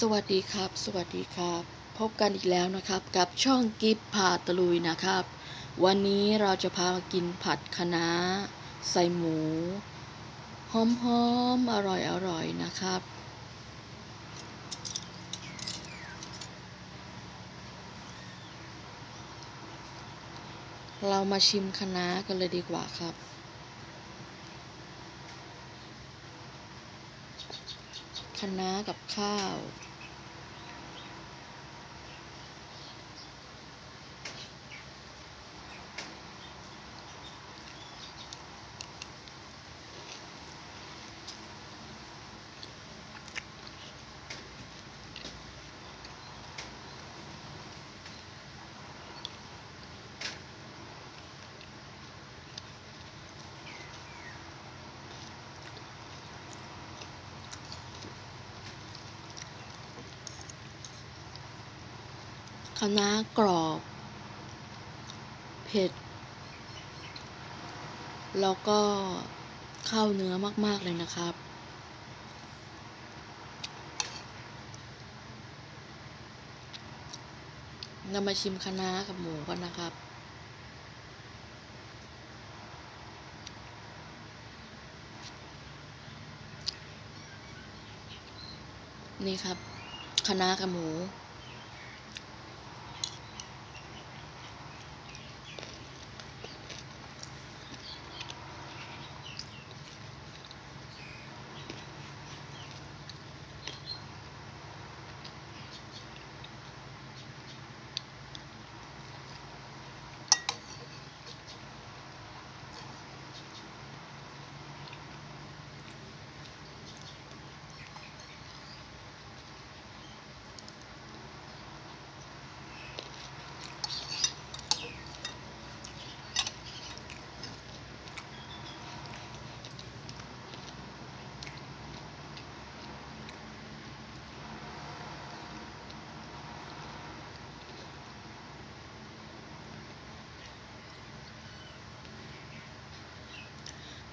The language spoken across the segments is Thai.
สวัสดีครับ สวัสดีครับ พบกันอีกแล้วนะครับ กับช่องกิฟพาตะลุยนะครับ วันนี้เราจะพามากินผัดคะน้าใส่หมู หอมๆอร่อยๆนะครับ เรามาชิมคะน้ากันเลยดีกว่าครับคะน้ากับข้าว คะน้ากรอบ เผ็ด แล้วก็เข้าเนื้อมาก ๆ เลยนะครับเรามาชิมคะน้ากับหมูกันนะครับนี่ครับคะน้ากับหมู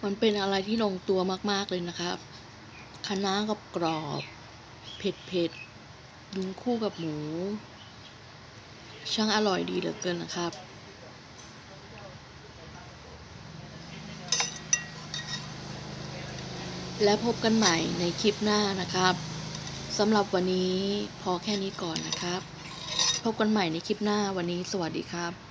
มันเป็นอะไรที่ลงตัวมาก ๆ เลยนะครับคะน้ากับกรอบเผ็ดเผ็ดๆดุงคู่กับหมู ช่างอร่อยดีเหลือเกินนะครับและพบกันใหม่ในคลิปหน้านะครับสำหรับวันนี้พอแค่นี้ก่อนนะครับ พบกันใหม่ในคลิปหน้าวันนี้สวัสดีครับ